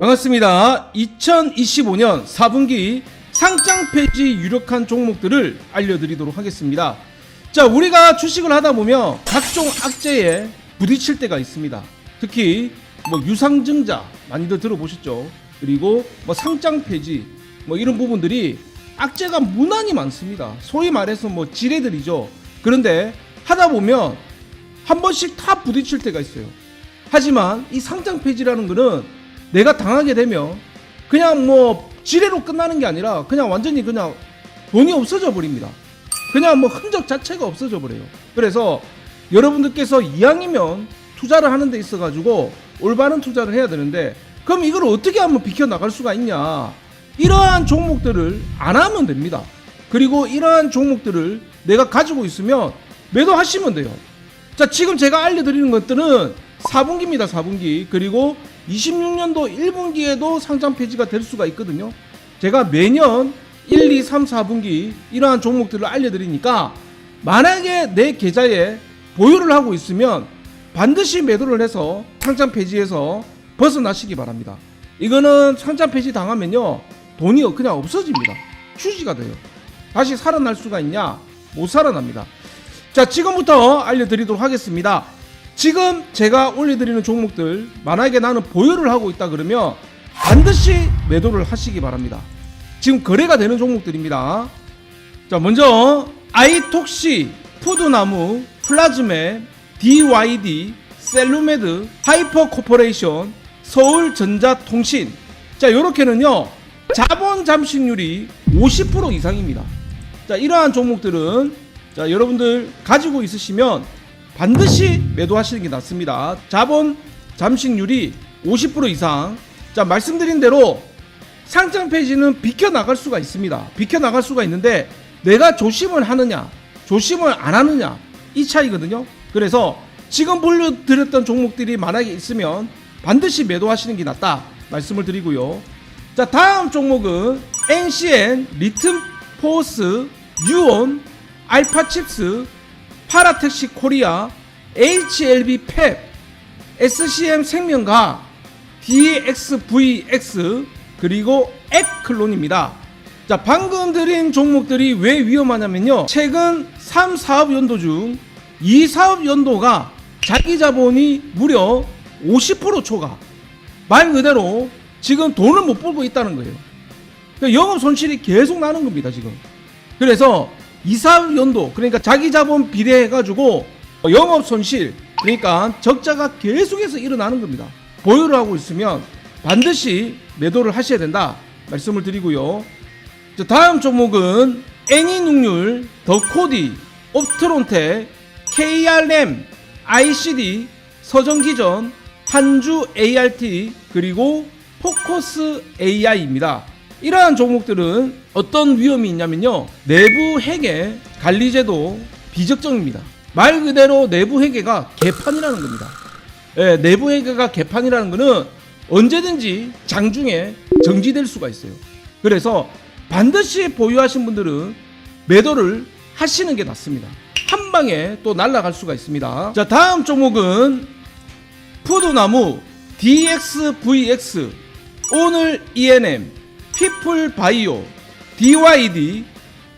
반갑습니다. 2025년 4분기 상장 폐지 유력한 종목들을 알려드리도록 하겠습니다. 자, 우리가 주식을 하다 보면 각종 악재에 부딪힐 때가 있습니다. 특히 뭐 유상증자 많이들 들어보셨죠? 그리고 뭐 상장 폐지 뭐 이런 부분들이 악재가 무난히 많습니다. 소위 말해서 뭐 지뢰들이죠. 그런데 하다 보면 한 번씩 다 부딪힐 때가 있어요. 하지만 이 상장 폐지라는 거는 내가 당하게 되면 그냥 뭐 지뢰로 끝나는 게 아니라 그냥 완전히 그냥 돈이 없어져 버립니다. 그냥 뭐 흔적 자체가 없어져 버려요. 그래서 여러분들께서 이왕이면 투자를 하는 데 있어 가지고 올바른 투자를 해야 되는데 그럼 이걸 어떻게 하면 비켜 나갈 수가 있냐? 이러한 종목들을 안 하면 됩니다. 그리고 이러한 종목들을 내가 가지고 있으면 매도하시면 돼요. 자, 지금 제가 알려드리는 것들은 4분기입니다, 4분기. 그리고 26년도 1분기에도 상장 폐지가 될 수가 있거든요. 제가 매년 1, 2, 3, 4분기 이러한 종목들을 알려드리니까 만약에 내 계좌에 보유를 하고 있으면 반드시 매도를 해서 상장 폐지에서 벗어나시기 바랍니다. 이거는 상장 폐지 당하면요 돈이 그냥 없어집니다. 휴지가 돼요. 다시 살아날 수가 있냐? 못 살아납니다. 자, 지금부터 알려드리도록 하겠습니다. 지금 제가 올려드리는 종목들, 만약에 나는 보유를 하고 있다 그러면 반드시 매도를 하시기 바랍니다. 지금 거래가 되는 종목들입니다. 자, 먼저 아이톡시, 푸드나무, 플라즈메, DYD, 셀루메드, 하이퍼코퍼레이션, 서울전자통신. 자, 요렇게는요. 자본 잠식률이 50% 이상입니다. 자, 이러한 종목들은 자, 여러분들 가지고 있으시면 반드시 매도하시는 게 낫습니다. 자본 잠식률이 50% 이상. 자, 말씀드린 대로 상장 폐지는 비켜 나갈 수가 있습니다. 비켜 나갈 수가 있는데 내가 조심을 하느냐, 조심을 안 하느냐 이 차이거든요. 그래서 지금 보여드렸던 종목들이 만약에 있으면 반드시 매도하시는 게 낫다 말씀을 드리고요. 자, 다음 종목은 NCN, 리튬 포스, 유온, 알파칩스, 파라텍시 코리아, HLB 펩, SCM 생명과 DXVX 그리고 앱클론입니다. 자, 방금 드린 종목들이 왜 위험하냐면요. 최근 3 사업 연도 중 2 사업 연도가 자기 자본이 무려 50% 초과. 말 그대로 지금 돈을 못 벌고 있다는 거예요. 그러니까 영업 손실이 계속 나는 겁니다, 지금. 그래서 이사업 연도, 그러니까 자기 자본 비례해 가지고 영업 손실, 그러니까 적자가 계속해서 일어나는 겁니다. 보유를 하고 있으면 반드시 매도를 하셔야 된다 말씀을 드리고요. 자, 다음 종목은 애니눅률, 더코디, 옵트론테, KRM, ICD, 서정기전, 한주 ART, 그리고 포커스 AI입니다. 이러한 종목들은 어떤 위험이 있냐면요. 내부 회계 관리제도 비적정입니다. 말 그대로 내부 회계가 개판이라는 겁니다. 예, 내부 회계가 개판이라는 것은 언제든지 장중에 정지될 수가 있어요. 그래서 반드시 보유하신 분들은 매도를 하시는 게 낫습니다. 한 방에 또 날아갈 수가 있습니다. 자, 다음 종목은 푸드나무 DXVX 오늘 ENM 피플 바이오 DYD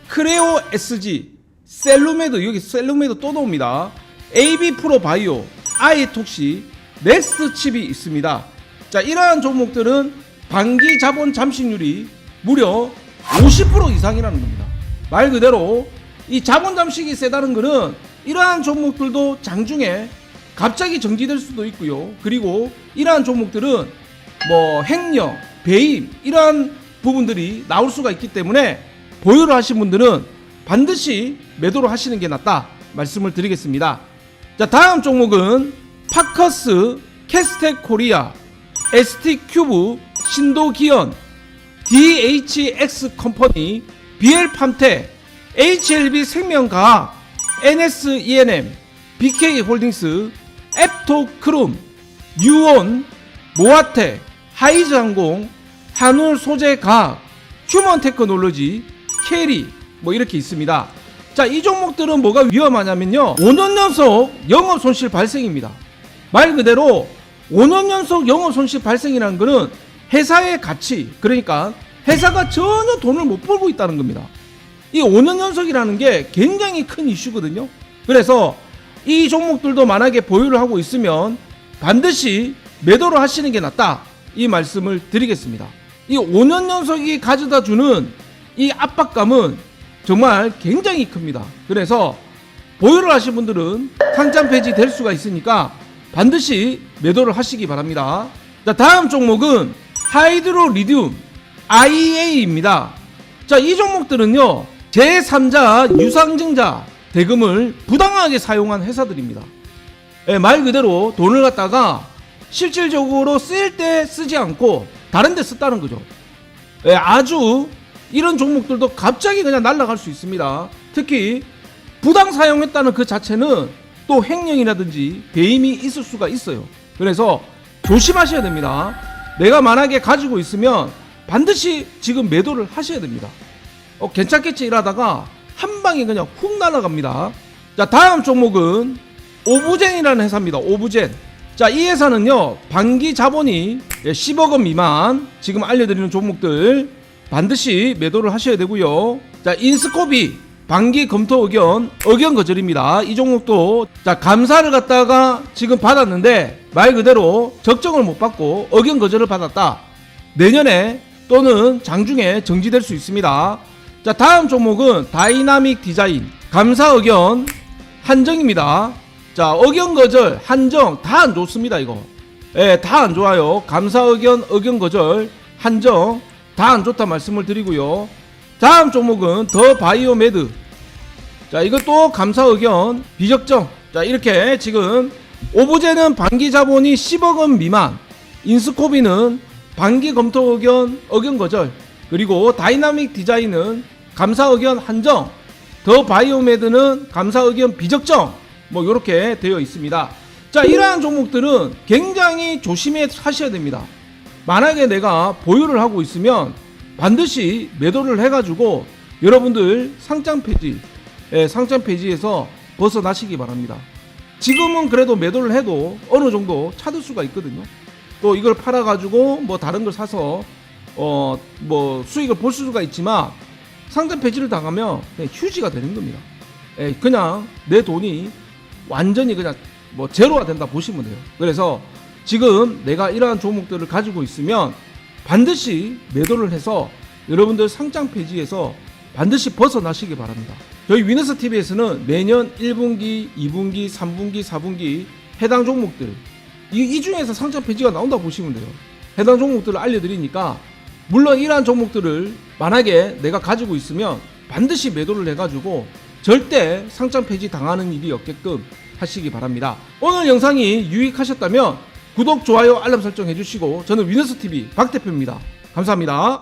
크레오 SG 셀루메드 여기 셀루메드 또 나옵니다. AB 프로 바이오 아이톡시 넥스트 칩이 있습니다. 자, 이러한 종목들은 반기 자본 잠식률이 무려 50% 이상이라는 겁니다. 말 그대로 이 자본 잠식이 세다는 것은 이러한 종목들도 장중에 갑자기 정지될 수도 있고요. 그리고 이러한 종목들은 뭐 행령, 배임 이러한 부분들이 나올 수가 있기 때문에 보유를 하신 분들은 반드시 매도를 하시는 게 낫다 말씀을 드리겠습니다. 자, 다음 종목은 파커스, 캐스텍 코리아, ST 큐브, 신도기현, DHX 컴퍼니, BL 팜테, HLB 생명과학, NS ENM, BK 홀딩스, 앱토 크룸, 유온, 모아테, 하이즈 항공, 한울 소재 과학, 휴먼 테크놀로지, 캐리 뭐 이렇게 있습니다. 자, 이 종목들은 뭐가 위험하냐면요. 5년 연속 영업 손실 발생입니다. 말 그대로 5년 연속 영업 손실 발생이라는 것은 회사의 가치 그러니까 회사가 전혀 돈을 못 벌고 있다는 겁니다. 이 5년 연속이라는 게 굉장히 큰 이슈거든요. 그래서 이 종목들도 만약에 보유를 하고 있으면 반드시 매도를 하시는 게 낫다. 이 말씀을 드리겠습니다. 이 5년 연속이 가져다 주는 이 압박감은 정말 굉장히 큽니다. 그래서 보유를 하신 분들은 상장 폐지 될 수가 있으니까 반드시 매도를 하시기 바랍니다. 자, 다음 종목은 하이드로 리듐 IA입니다. 자, 이 종목들은요, 제3자 유상증자 대금을 부당하게 사용한 회사들입니다. 예, 말 그대로 돈을 갖다가 실질적으로 쓸때 쓰지 않고 다른 데 썼다는 거죠. 예, 아주 이런 종목들도 갑자기 그냥 날아갈 수 있습니다. 특히 부당 사용했다는 그 자체는 또 횡령이라든지 배임이 있을 수가 있어요. 그래서 조심하셔야 됩니다. 내가 만약에 가지고 있으면 반드시 지금 매도를 하셔야 됩니다. 어, 괜찮겠지 이러다가 한 방에 그냥 훅 날아갑니다. 자, 다음 종목은 오브젠이라는 회사입니다. 오브젠. 자, 이 회사는요, 반기 자본이 10억 원 미만 지금 알려드리는 종목들 반드시 매도를 하셔야 되고요. 자, 인스코비 반기 검토 의견 의견 거절입니다. 이 종목도 자 감사를 갖다가 지금 받았는데 말 그대로 적정을 못 받고 의견 거절을 받았다. 내년에 또는 장중에 정지될 수 있습니다. 자 다음 종목은 다이나믹 디자인 감사 의견 한정입니다. 자 의견 거절 한정 다 안 좋습니다 이거. 예, 다 안 좋아요. 감사 의견 의견 거절 한정 다 안 좋다 말씀을 드리고요. 다음 종목은 더 바이오메드. 자, 이것도 감사 의견 비적정. 자, 이렇게 지금 오브제는 반기 자본이 10억 원 미만, 인스코비는 반기 검토 의견 의견 거절, 그리고 다이나믹 디자인은 감사 의견 한정, 더 바이오메드는 감사 의견 비적정. 뭐 이렇게 되어 있습니다. 자, 이러한 종목들은 굉장히 조심해 하셔야 됩니다. 만약에 내가 보유를 하고 있으면 반드시 매도를 해가지고 여러분들 상장 폐지, 예, 상장 폐지에서 벗어나시기 바랍니다. 지금은 그래도 매도를 해도 어느 정도 찾을 수가 있거든요. 또 이걸 팔아가지고 뭐 다른 걸 사서 어 뭐 수익을 볼 수가 있지만 상장 폐지를 당하면 휴지가 되는 겁니다. 예, 그냥 내 돈이 완전히 그냥 뭐 제로가 된다 보시면 돼요. 그래서 지금 내가 이러한 종목들을 가지고 있으면 반드시 매도를 해서 여러분들 상장 폐지에서 반드시 벗어나시기 바랍니다. 저희 위너스 TV에서는 매년 1분기, 2분기, 3분기, 4분기 해당 종목들 이, 이 중에서 상장 폐지가 나온다 보시면 돼요. 해당 종목들을 알려드리니까 물론 이러한 종목들을 만약에 내가 가지고 있으면 반드시 매도를 해가지고 절대 상장 폐지 당하는 일이 없게끔 하시기 바랍니다. 오늘 영상이 유익하셨다면 구독, 좋아요, 알람 설정 해주시고 저는 위너스 TV 박 대표입니다. 감사합니다.